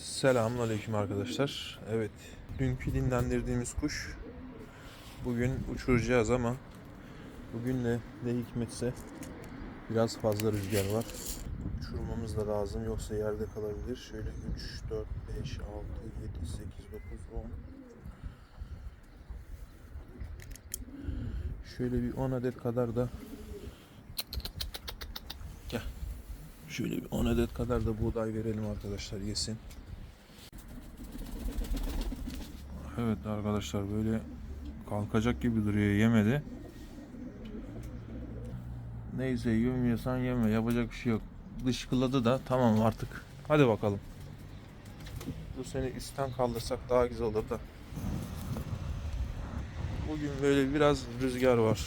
Selamünaleyküm arkadaşlar. Evet, dünkü dinlendirdiğimiz kuş bugün uçuracağız ama bugün de ne hikmetse biraz fazla rüzgar var. Uçurmamız da lazım yoksa yerde kalabilir. Şöyle 3, 4, 5, 6, 7, 8, 9, 10 Şöyle bir 10 adet kadar da Gel. Şöyle bir 10 adet kadar da buğday verelim arkadaşlar yesin. Evet arkadaşlar böyle kalkacak gibi duruyor yemedi. Neyse yemiyorsan yeme yapacak bir şey yok. Dışkıladı da tamam artık. Hadi bakalım. Bu seni üstten kaldırsak daha güzel olur da. Bugün böyle biraz rüzgar var.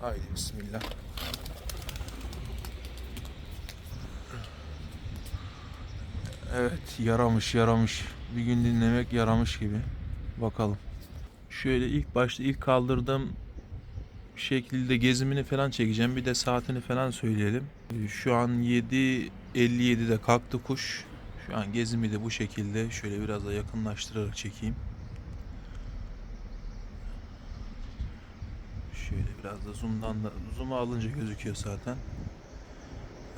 Haydi bismillah. Evet yaramış yaramış. Bir gün dinlemek yaramış gibi. Bakalım. Şöyle ilk başta ilk kaldırdığım şekilde gezimini falan çekeceğim. Bir de saatini falan söyleyelim. Şu an 7.57'de kalktı kuş. Şu an gezimi de bu şekilde. Şöyle biraz da yakınlaştırarak çekeyim. Şöyle biraz da zoom'dan da zoom'a alınca gözüküyor zaten.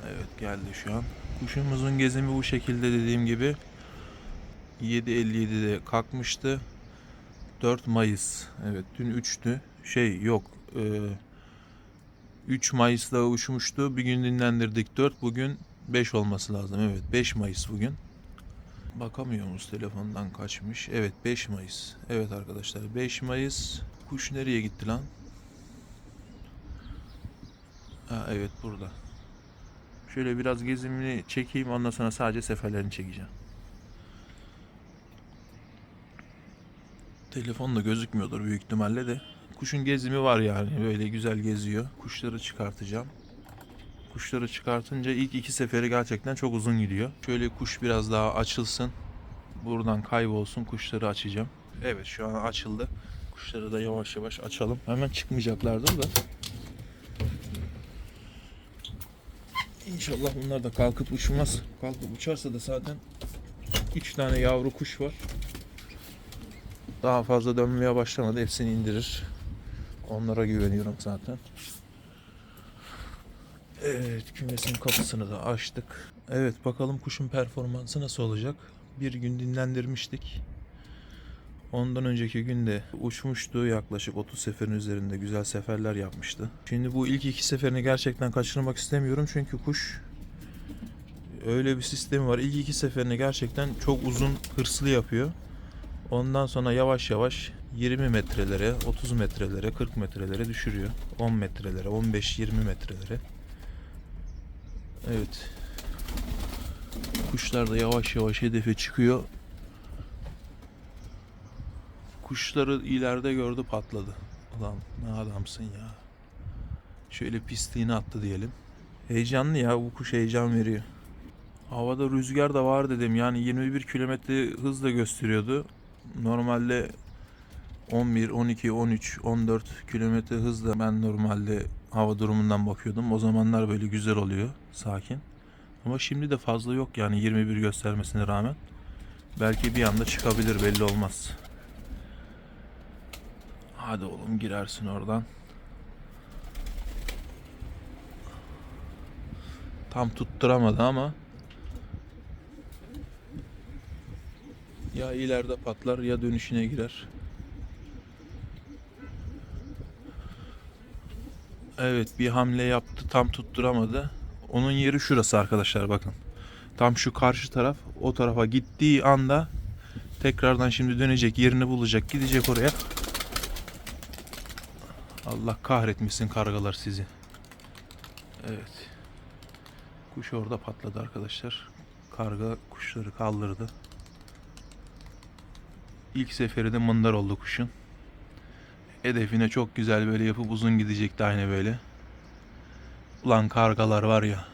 Evet geldi şu an. Kuşumuzun gezimi bu şekilde dediğim gibi 7.57'de kalkmıştı. 4 Mayıs. Evet dün 3'tü. Şey yok. e, 3 Mayıs'ta uçmuştu. Bir gün dinlendirdik 4. Bugün 5 olması lazım. Evet 5 Mayıs bugün. Bakamıyor muyuz telefondan kaçmış. Evet 5 Mayıs. Evet arkadaşlar 5 Mayıs. Kuş nereye gitti lan? Ha, evet burada. Şöyle biraz gezimini çekeyim ondan sonra sadece seferlerini çekeceğim. Telefonla gözükmüyordur büyük ihtimalle de. Kuşun gezimi var yani böyle güzel geziyor. Kuşları çıkartacağım. Kuşları çıkartınca ilk iki seferi gerçekten çok uzun gidiyor. Şöyle kuş biraz daha açılsın. Buradan kaybolsun kuşları açacağım. Evet şu an açıldı. Kuşları da yavaş yavaş açalım. Hemen çıkmayacaklardır da. İnşallah bunlar da kalkıp uçmaz. Kalkıp uçarsa da zaten 3 tane yavru kuş var. Daha fazla dönmeye başlamadı. Hepsini indirir. Onlara güveniyorum zaten. Evet kümesin kapısını da açtık. Evet bakalım kuşun performansı nasıl olacak. Bir gün dinlendirmiştik. Ondan önceki günde uçmuştu. Yaklaşık 30 seferin üzerinde güzel seferler yapmıştı. Şimdi bu ilk iki seferini gerçekten kaçırmak istemiyorum. Çünkü kuş öyle bir sistemi var. İlk iki seferini gerçekten çok uzun hırslı yapıyor. Ondan sonra yavaş yavaş 20 metrelere, 30 metrelere, 40 metrelere düşürüyor. 10 metrelere, 15-20 metrelere. Evet. Kuşlar da yavaş yavaş hedefe çıkıyor. Kuşları ileride gördü patladı. Ulan ne adamsın ya. Şöyle pisliğini attı diyelim. Heyecanlı ya bu kuş heyecan veriyor. Havada rüzgar da var dedim. Yani 21 kilometre hızla gösteriyordu. Normalde 11, 12, 13, 14 kilometre hızla ben normalde hava durumundan bakıyordum. O zamanlar böyle güzel oluyor, sakin. Ama şimdi de fazla yok yani 21 göstermesine rağmen. Belki bir anda çıkabilir belli olmaz. Hadi oğlum girersin oradan. Tam tutturamadı ama ya ileride patlar ya dönüşüne girer. Evet bir hamle yaptı tam tutturamadı. Onun yeri şurası arkadaşlar bakın. Tam şu karşı taraf o tarafa gittiği anda tekrardan şimdi dönecek yerini bulacak gidecek oraya. Allah kahretmesin kargalar sizi. Evet. Kuş orada patladı arkadaşlar. Karga kuşları kaldırdı. İlk seferi de mındar oldu kuşun. Hedefine çok güzel böyle yapıp uzun gidecekti aynı böyle. Ulan kargalar var ya.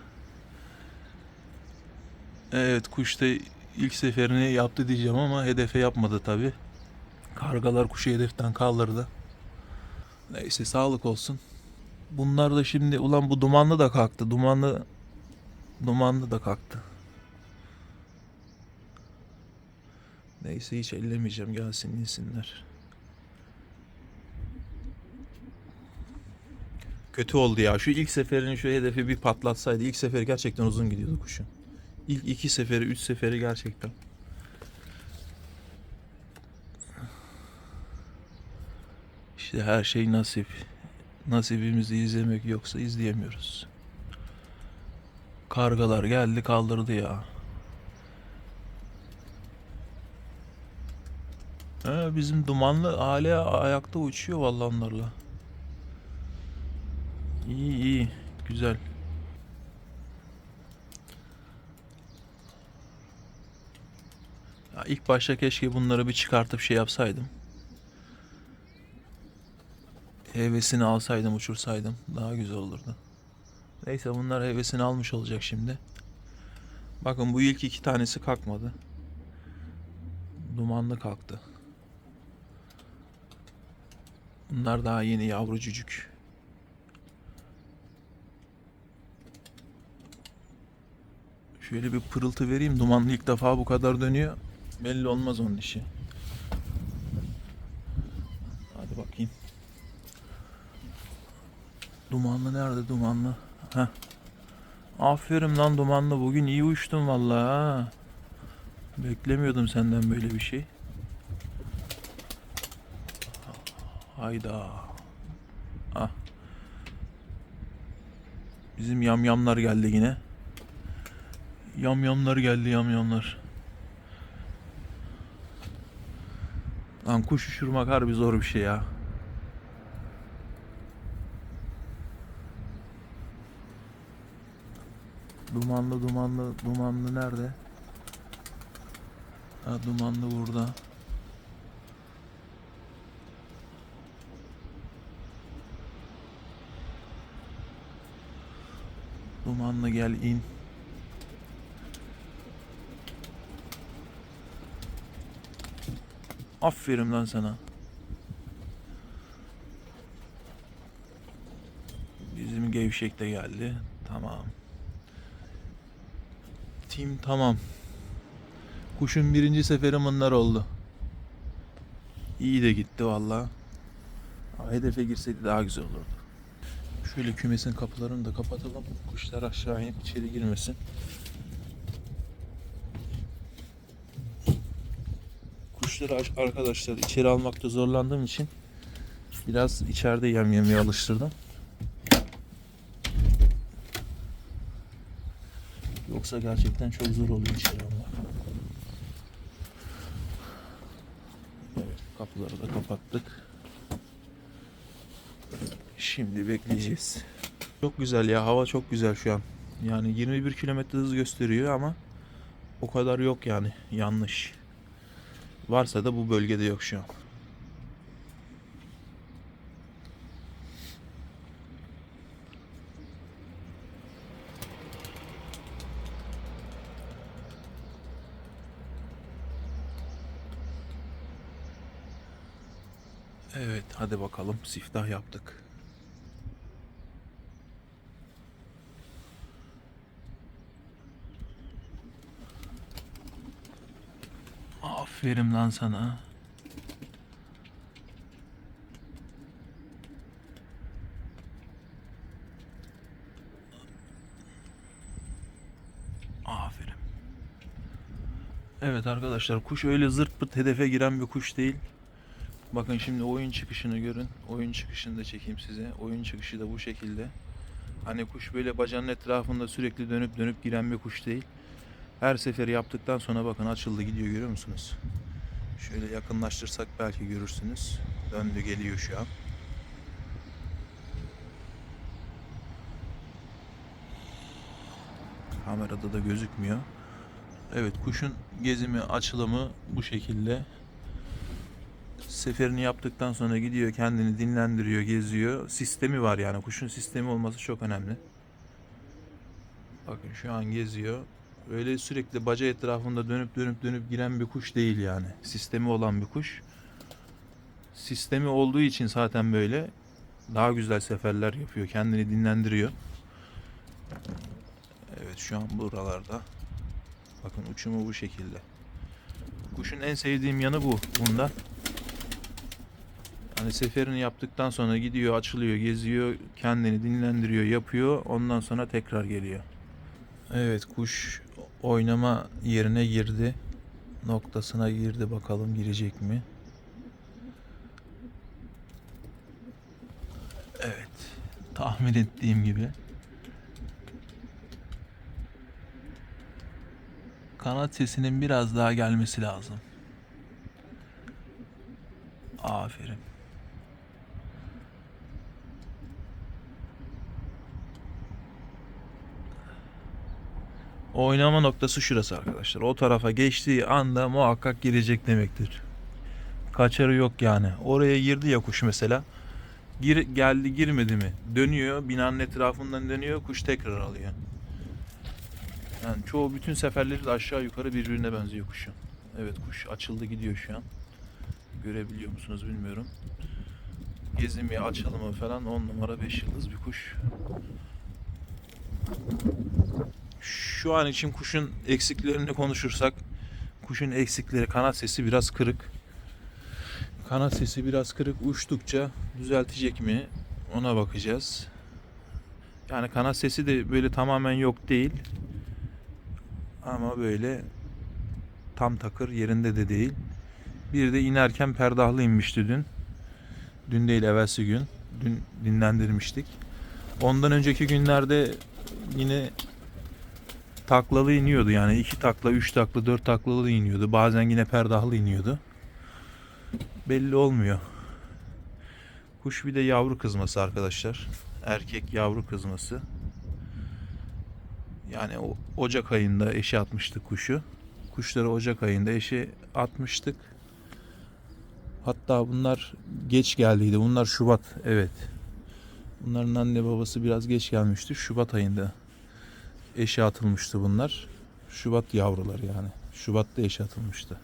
Evet kuş da ilk seferini yaptı diyeceğim ama hedefe yapmadı tabi. Kargalar kuşu hedeften kaldırdı. Neyse sağlık olsun. Bunlar da şimdi ulan bu dumanlı da kalktı. Dumanlı Dumanlı da kalktı. Neyse hiç ellemeyeceğim gelsin insinler. Kötü oldu ya. Şu ilk seferin şu hedefi bir patlatsaydı. ilk seferi gerçekten uzun gidiyordu kuşun. İlk iki seferi, üç seferi gerçekten. İşte her şey nasip. Nasibimizi izlemek yoksa izleyemiyoruz. Kargalar geldi kaldırdı ya. He, bizim dumanlı hala ayakta uçuyor vallahi onlarla. İyi iyi. Güzel. Ya ilk başta keşke bunları bir çıkartıp şey yapsaydım. Hevesini alsaydım, uçursaydım daha güzel olurdu. Neyse bunlar hevesini almış olacak şimdi. Bakın bu ilk iki tanesi kalkmadı. Dumanlı kalktı. Bunlar daha yeni yavrucucuk. Şöyle bir pırıltı vereyim. Dumanlı ilk defa bu kadar dönüyor. Belli olmaz onun işi. Hadi bakayım. Dumanlı nerede dumanlı? Heh. Aferin lan dumanlı. Bugün iyi uçtun vallahi. Beklemiyordum senden böyle bir şey. Hayda. Ah. Bizim yamyamlar geldi yine. Yamyamlar geldi yamyamlar. Lan kuş uçurmak harbi zor bir şey ya. Dumanlı dumanlı dumanlı nerede? Ha dumanlı burada. Dumanlı gel in. Aferin lan sana. Bizim gevşek de geldi. Tamam. Tim tamam. Kuşun birinci seferi bunlar oldu. İyi de gitti valla. Hedefe girseydi daha güzel olurdu. Şöyle kümesin kapılarını da kapatalım. Kuşlar aşağı inip içeri girmesin. Kuşları arkadaşlar içeri almakta zorlandığım için biraz içeride yem yemeye alıştırdım. Yoksa gerçekten çok zor oluyor içeri almak. Evet, kapıları da kapattık. Şimdi bekleyeceğiz. Çok güzel ya hava çok güzel şu an. Yani 21 kilometre hız gösteriyor ama o kadar yok yani yanlış. Varsa da bu bölgede yok şu an. Evet hadi bakalım siftah yaptık. Aferin lan sana. Aferin. Evet arkadaşlar kuş öyle zırt pırt hedefe giren bir kuş değil. Bakın şimdi oyun çıkışını görün. Oyun çıkışını da çekeyim size. Oyun çıkışı da bu şekilde. Hani kuş böyle bacağının etrafında sürekli dönüp dönüp giren bir kuş değil. Her seferi yaptıktan sonra bakın açıldı gidiyor görüyor musunuz? Şöyle yakınlaştırsak belki görürsünüz. Döndü geliyor şu an. Kamerada da gözükmüyor. Evet kuşun gezimi açılımı bu şekilde. Seferini yaptıktan sonra gidiyor kendini dinlendiriyor, geziyor. Sistemi var yani kuşun sistemi olması çok önemli. Bakın şu an geziyor. Öyle sürekli baca etrafında dönüp dönüp dönüp giren bir kuş değil yani. Sistemi olan bir kuş. Sistemi olduğu için zaten böyle daha güzel seferler yapıyor. Kendini dinlendiriyor. Evet şu an buralarda. Bakın uçumu bu şekilde. Kuşun en sevdiğim yanı bu bunda. Hani seferini yaptıktan sonra gidiyor, açılıyor, geziyor, kendini dinlendiriyor, yapıyor. Ondan sonra tekrar geliyor. Evet kuş oynama yerine girdi. Noktasına girdi bakalım girecek mi? Evet. Tahmin ettiğim gibi. Kanat sesinin biraz daha gelmesi lazım. Aferin. Oynama noktası şurası arkadaşlar. O tarafa geçtiği anda muhakkak girecek demektir. Kaçarı yok yani. Oraya girdi ya kuş mesela. Gir, geldi girmedi mi? Dönüyor. Binanın etrafından dönüyor. Kuş tekrar alıyor. Yani çoğu bütün seferleri de aşağı yukarı birbirine benziyor kuşun. Evet kuş açıldı gidiyor şu an. Görebiliyor musunuz bilmiyorum. Gezimi açılımı falan 10 numara 5 yıldız bir kuş. Şu an için kuşun eksiklerini konuşursak kuşun eksikleri kanat sesi biraz kırık. Kanat sesi biraz kırık uçtukça düzeltecek mi ona bakacağız. Yani kanat sesi de böyle tamamen yok değil. Ama böyle tam takır yerinde de değil. Bir de inerken perdahlı inmişti dün. Dün değil evvelsi gün. Dün dinlendirmiştik. Ondan önceki günlerde yine taklalı iniyordu yani iki takla, üç takla, dört taklalı iniyordu. Bazen yine perdahlı iniyordu. Belli olmuyor. Kuş bir de yavru kızması arkadaşlar. Erkek yavru kızması. Yani o Ocak ayında eşe atmıştık kuşu. Kuşları Ocak ayında eşe atmıştık. Hatta bunlar geç geldiydi. Bunlar Şubat evet. Bunların anne babası biraz geç gelmişti. Şubat ayında eşe atılmıştı bunlar. Şubat yavruları yani. Şubat'ta eşe atılmıştı.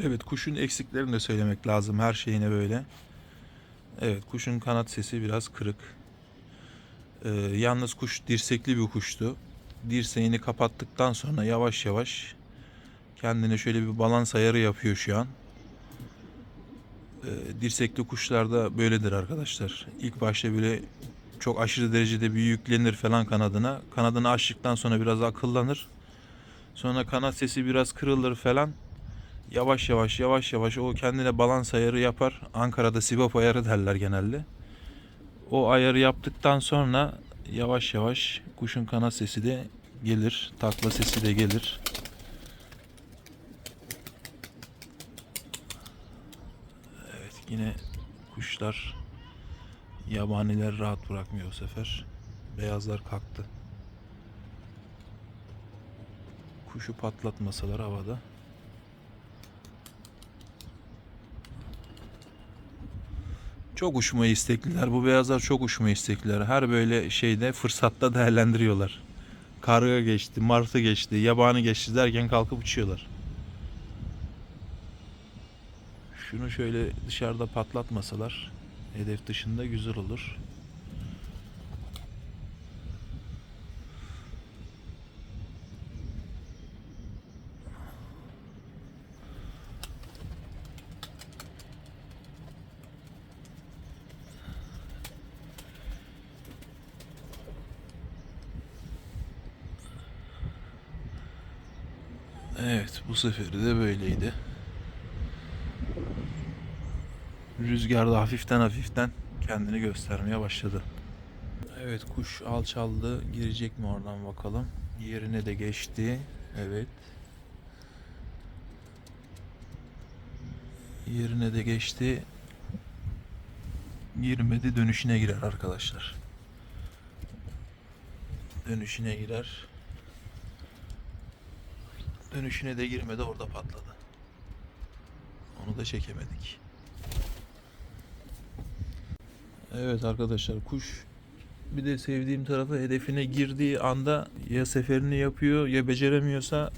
Evet kuşun eksiklerini de söylemek lazım her şeyine böyle. Evet kuşun kanat sesi biraz kırık. Ee, yalnız kuş dirsekli bir kuştu. Dirseğini kapattıktan sonra yavaş yavaş kendine şöyle bir balans ayarı yapıyor şu an. Ee, dirsekli kuşlarda böyledir arkadaşlar. İlk başta böyle çok aşırı derecede bir falan kanadına. Kanadını açtıktan sonra biraz akıllanır. Sonra kanat sesi biraz kırılır falan. Yavaş yavaş yavaş yavaş o kendine balans ayarı yapar. Ankara'da sibop ayarı derler genelde. O ayarı yaptıktan sonra yavaş yavaş kuşun kanat sesi de gelir. Takla sesi de gelir. Evet yine kuşlar Yabaniler rahat bırakmıyor bu sefer. Beyazlar kalktı. Kuşu patlatmasalar havada. Çok uçmayı istekliler. Bu beyazlar çok uçmayı istekliler. Her böyle şeyde fırsatta değerlendiriyorlar. Karga geçti, martı geçti, yabani geçti derken kalkıp uçuyorlar. Şunu şöyle dışarıda patlatmasalar hedef dışında güzel olur. Evet bu seferi de böyleydi. Rüzgar da hafiften hafiften kendini göstermeye başladı. Evet kuş alçaldı. Girecek mi oradan bakalım. Yerine de geçti. Evet. Yerine de geçti. Girmedi dönüşüne girer arkadaşlar. Dönüşüne girer. Dönüşüne de girmedi orada patladı. Onu da çekemedik. Evet arkadaşlar kuş bir de sevdiğim tarafı hedefine girdiği anda ya seferini yapıyor ya beceremiyorsa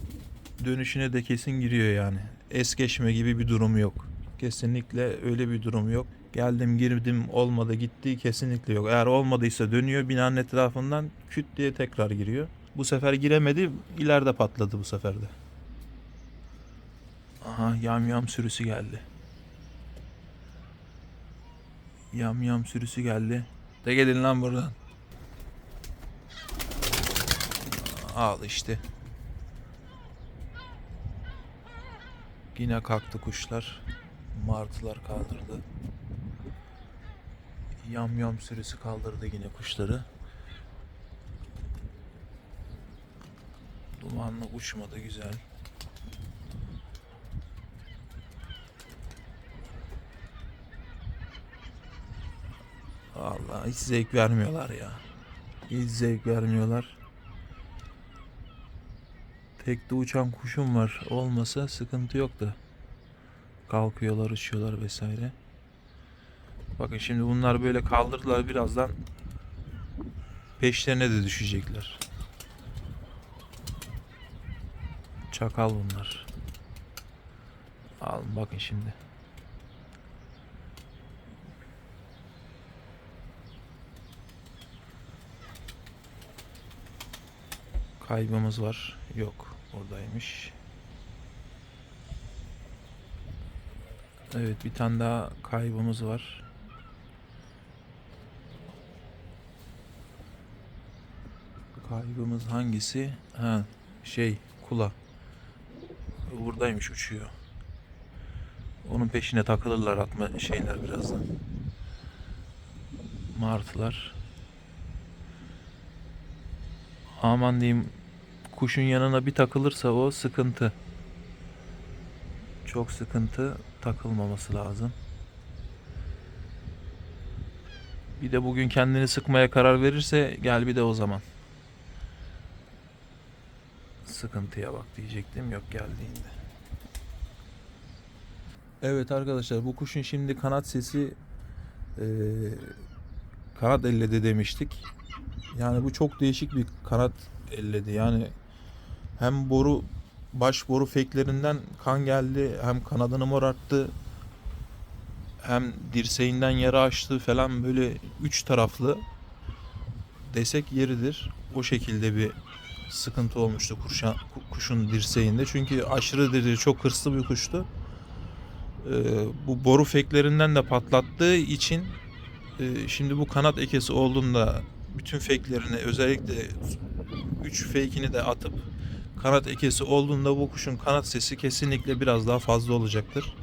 dönüşüne de kesin giriyor yani. Es geçme gibi bir durum yok. Kesinlikle öyle bir durum yok. Geldim girdim olmadı gitti kesinlikle yok. Eğer olmadıysa dönüyor binanın etrafından küt diye tekrar giriyor. Bu sefer giremedi. ileride patladı bu sefer de. Aha yam yam sürüsü geldi. Yam yam sürüsü geldi. De gelin lan buradan. Al işte. Yine kalktı kuşlar. Martılar kaldırdı. Yam yam sürüsü kaldırdı yine kuşları. Dumanlı uçmadı güzel. Vallahi hiç zevk vermiyorlar ya. Hiç zevk vermiyorlar. Tekte uçan kuşum var. Olmasa sıkıntı yok da. Kalkıyorlar, uçuyorlar vesaire. Bakın şimdi bunlar böyle kaldırdılar birazdan peşlerine de düşecekler. Çakal bunlar. Alın bakın şimdi. Kaybımız var. Yok. Oradaymış. Evet bir tane daha kaybımız var. Kaybımız hangisi? Ha şey kula. Buradaymış uçuyor. Onun peşine takılırlar atma şeyler birazdan. Martılar. Aman diyeyim kuşun yanına bir takılırsa o sıkıntı. Çok sıkıntı takılmaması lazım. Bir de bugün kendini sıkmaya karar verirse gel bir de o zaman. Sıkıntıya bak diyecektim yok geldiğinde. Evet arkadaşlar bu kuşun şimdi kanat sesi eee, kanat elledi demiştik. Yani bu çok değişik bir kanat elledi. Yani hem boru baş boru feklerinden kan geldi hem kanadını morarttı hem dirseğinden yara açtı falan böyle üç taraflı desek yeridir. O şekilde bir sıkıntı olmuştu kuşa, kuşun dirseğinde. Çünkü aşırı diri, çok hırslı bir kuştu. Ee, bu boru feklerinden de patlattığı için e, şimdi bu kanat ekesi olduğunda bütün feklerini özellikle 3 fake'ini de atıp kanat ekesi olduğunda bu kuşun kanat sesi kesinlikle biraz daha fazla olacaktır.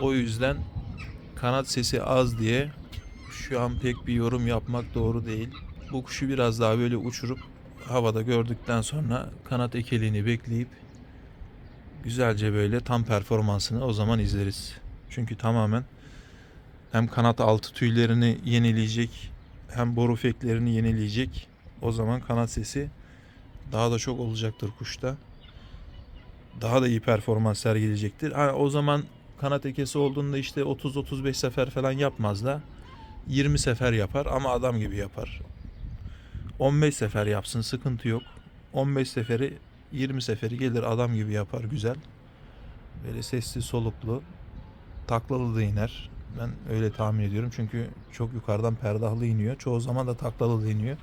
O yüzden kanat sesi az diye şu an pek bir yorum yapmak doğru değil. Bu kuşu biraz daha böyle uçurup havada gördükten sonra kanat ekeliğini bekleyip güzelce böyle tam performansını o zaman izleriz. Çünkü tamamen hem kanat altı tüylerini yenileyecek hem boru feklerini yenileyecek. O zaman kanat sesi daha da çok olacaktır kuşta. Daha da iyi performans sergileyecektir. Ha, o zaman kanat ekesi olduğunda işte 30-35 sefer falan yapmaz da 20 sefer yapar ama adam gibi yapar. 15 sefer yapsın sıkıntı yok. 15 seferi 20 seferi gelir adam gibi yapar güzel. Böyle sesli soluklu taklalı da iner. Ben öyle tahmin ediyorum çünkü çok yukarıdan perdahlı iniyor. Çoğu zaman da taklalı da iniyor.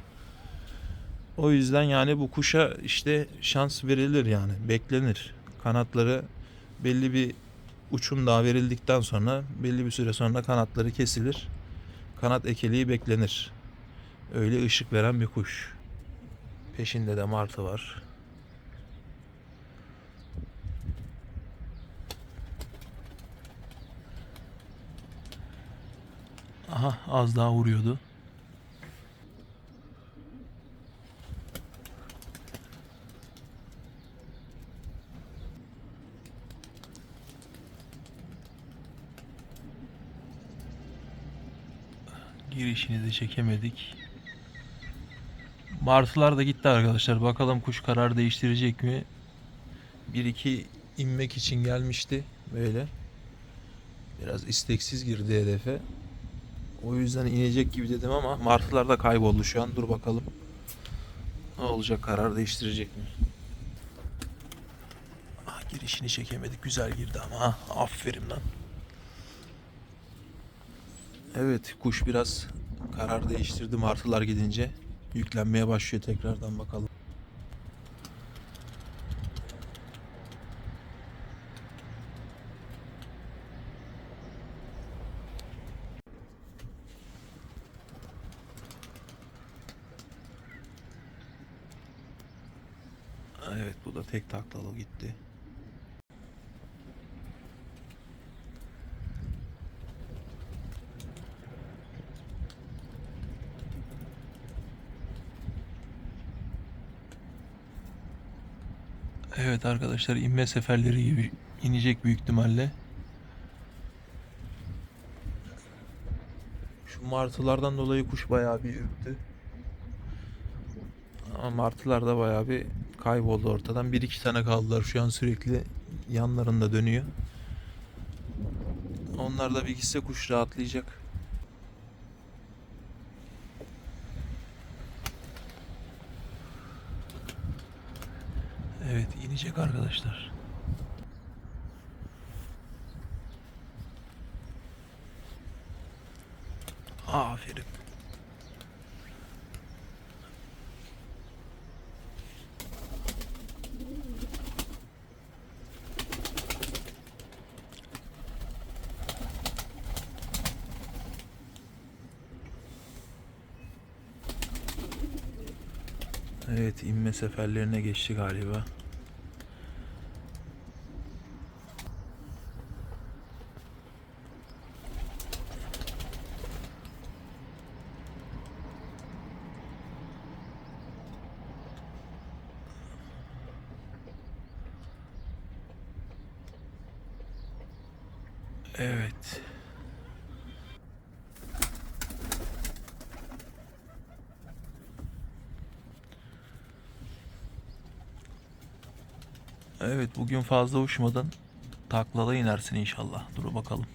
O yüzden yani bu kuşa işte şans verilir yani beklenir. Kanatları belli bir uçum daha verildikten sonra belli bir süre sonra kanatları kesilir. Kanat ekeliği beklenir. Öyle ışık veren bir kuş. Peşinde de martı var. Aha az daha vuruyordu. De çekemedik. Martılar da gitti arkadaşlar. Bakalım kuş karar değiştirecek mi? Bir iki inmek için gelmişti böyle. Biraz isteksiz girdi hedefe. O yüzden inecek gibi dedim ama martılar da kayboldu şu an. Dur bakalım. Ne olacak karar değiştirecek mi? Ah, girişini çekemedik. Güzel girdi ama. ha. Aferin lan. Evet kuş biraz karar değiştirdi martılar gidince. Yüklenmeye başlıyor tekrardan bakalım. Evet bu da tek taklalı gitti. Evet arkadaşlar inme seferleri gibi inecek büyük ihtimalle. Şu martılardan dolayı kuş bayağı bir ürktü. Ama martılar da bayağı bir kayboldu ortadan. Bir iki tane kaldılar şu an sürekli yanlarında dönüyor. Onlar da bir gitse kuş rahatlayacak. Evet inecek arkadaşlar. Aferin. Evet inme seferlerine geçti galiba. Evet. Evet bugün fazla uçmadan taklada inersin inşallah. Dur bakalım.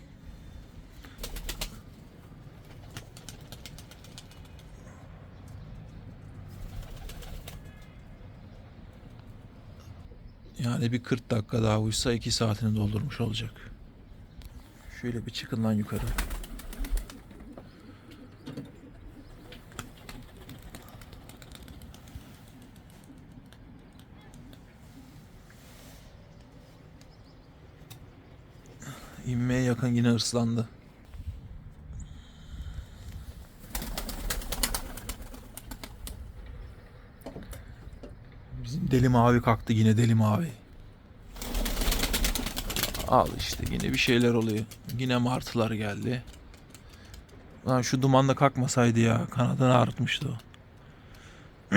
Yani bir 40 dakika daha uçsa 2 saatini doldurmuş olacak. Şöyle bir çıkın lan yukarı. İnmeye yakın yine hırslandı. Bizim deli mavi kalktı yine deli mavi. Al işte yine bir şeyler oluyor. Yine martılar geldi. Lan şu dumanla kalkmasaydı ya. Kanadını ağrıtmıştı o.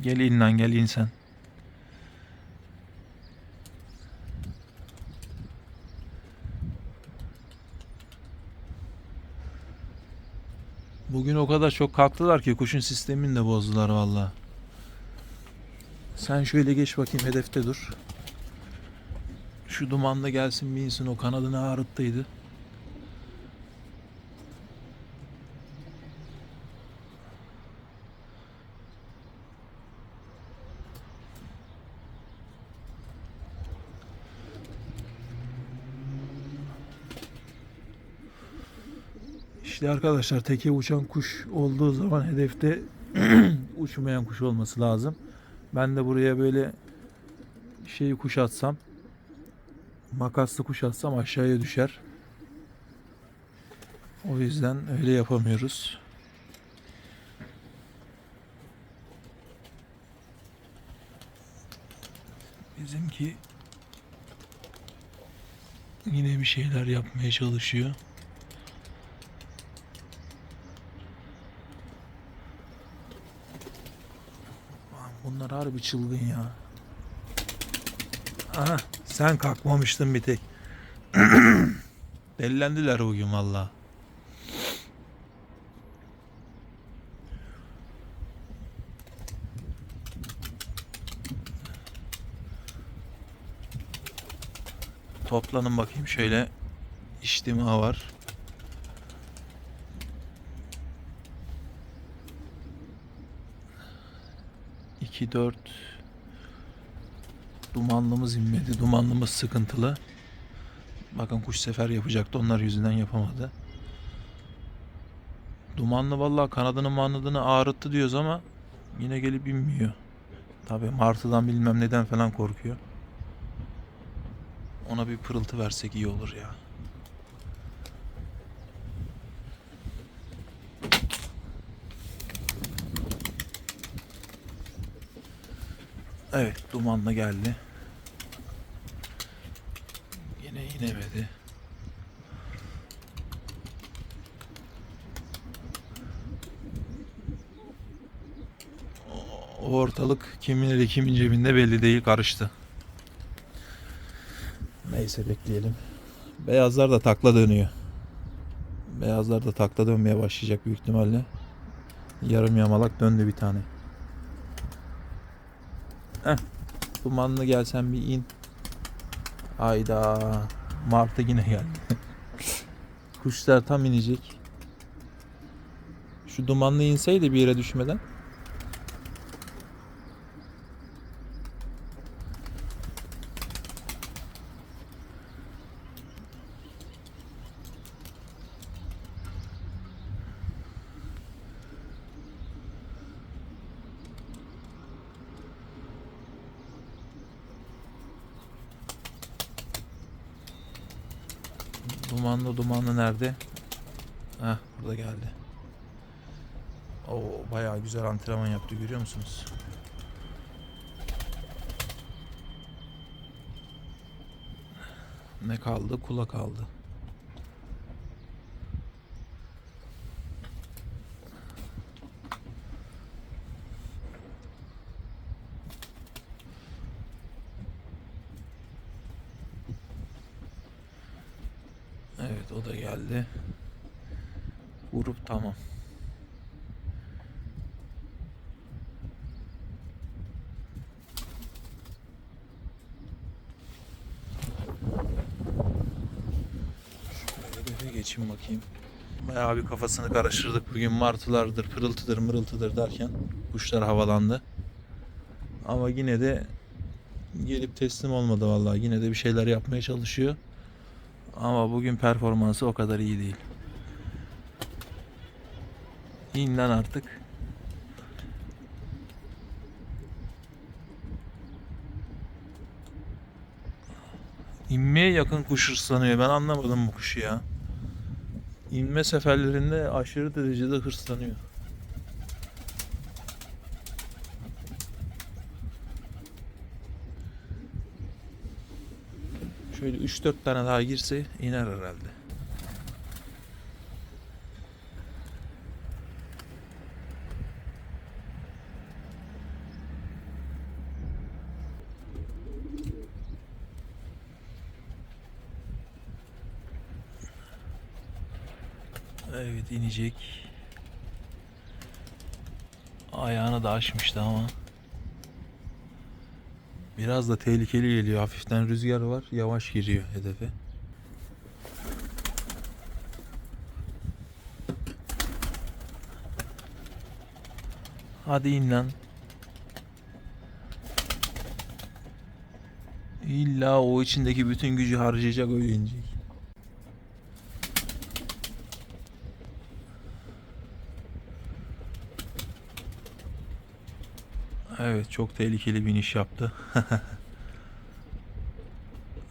gel in lan gel in sen. Bugün o kadar çok kalktılar ki kuşun sistemini de bozdular valla. Sen şöyle geç bakayım hedefte dur. Şu dumanla gelsin bir insin o kanadını ağrıttıydı. İşte arkadaşlar teke uçan kuş olduğu zaman hedefte uçmayan kuş olması lazım. Ben de buraya böyle şeyi kuş atsam makaslı kuş atsam aşağıya düşer. O yüzden öyle yapamıyoruz. Bizimki yine bir şeyler yapmaya çalışıyor. Bunlar harbi çılgın ya. Aha sen kalkmamıştın bir tek. Delilendiler bugün valla. Toplanın bakayım şöyle. İçtima var. İki dört Dumanlımız inmedi. Dumanlımız sıkıntılı. Bakın kuş sefer yapacaktı. Onlar yüzünden yapamadı. Dumanlı vallahi kanadını manadını ağrıttı diyoruz ama yine gelip inmiyor. Tabii martıdan bilmem neden falan korkuyor. Ona bir pırıltı versek iyi olur ya. Evet dumanlı geldi. Yine inemedi. O ortalık kimin eli kimin cebinde belli değil karıştı. Neyse bekleyelim. Beyazlar da takla dönüyor. Beyazlar da takla dönmeye başlayacak büyük ihtimalle. Yarım yamalak döndü bir tane. Heh. Dumanlı gelsen bir in. Ayda. Martı yine geldi. Kuşlar tam inecek. Şu dumanlı inseydi bir yere düşmeden. Dumanlı dumanlı nerede? Heh burada geldi. Oo bayağı güzel antrenman yaptı görüyor musunuz? Ne kaldı? Kula kaldı. Evet o da geldi. Grup tamam. Şöyle bir geçeyim bakayım. Bayağı bir kafasını karıştırdık. Bugün martılardır, pırıltıdır, mırıltıdır derken kuşlar havalandı. Ama yine de gelip teslim olmadı vallahi. Yine de bir şeyler yapmaya çalışıyor. Ama bugün performansı o kadar iyi değil. İn lan artık. İnmeye yakın kuş hırslanıyor. Ben anlamadım bu kuşu ya. İnme seferlerinde aşırı derecede hırslanıyor. Şöyle 3-4 tane daha girse iner herhalde. Evet inecek. Ayağını da açmıştı ama. Biraz da tehlikeli geliyor. Hafiften rüzgar var. Yavaş giriyor hedefe. Hadi in lan. İlla o içindeki bütün gücü harcayacak öyle inecek. Evet çok tehlikeli bir iniş yaptı.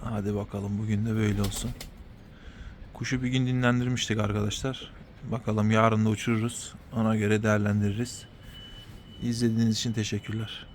Hadi bakalım bugün de böyle olsun. Kuşu bir gün dinlendirmiştik arkadaşlar. Bakalım yarın da uçururuz. Ona göre değerlendiririz. İzlediğiniz için teşekkürler.